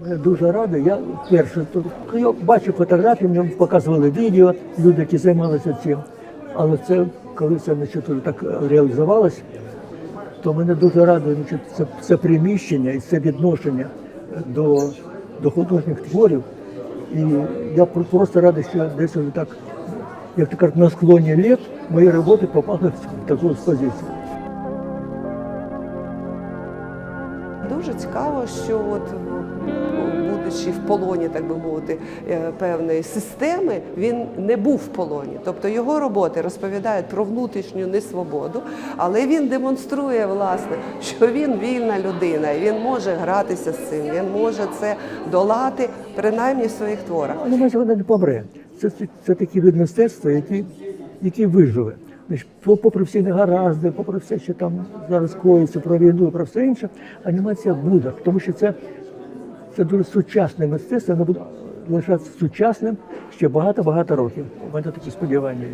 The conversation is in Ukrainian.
Дуже радий. Я перше тут я бачу фотографії, мені показували відео, люди, які займалися цим. Але це коли це значить, так реалізувалось, то мене дуже радує значить, це, це приміщення і це відношення до, до художніх творів. І я просто радий, що десь так, як то кажуть, на склоні літ мої роботи попали в таку експозицію. Дуже цікаво, що от будучи в полоні, так би мовити, е, певної системи, він не був в полоні. Тобто його роботи розповідають про внутрішню несвободу, але він демонструє власне, що він вільна людина, він може гратися з цим, він може це долати принаймні в своїх творах. Але майже вона не помре. Це, це, такий вид мистецтва, який, який виживе. Попри всі негаразди, попри все, що там зараз коїться про війну про все інше, анімація буде, тому що це, це дуже сучасне мистецтво, воно буде лишатися сучасним ще багато-багато років. У мене такі сподівання.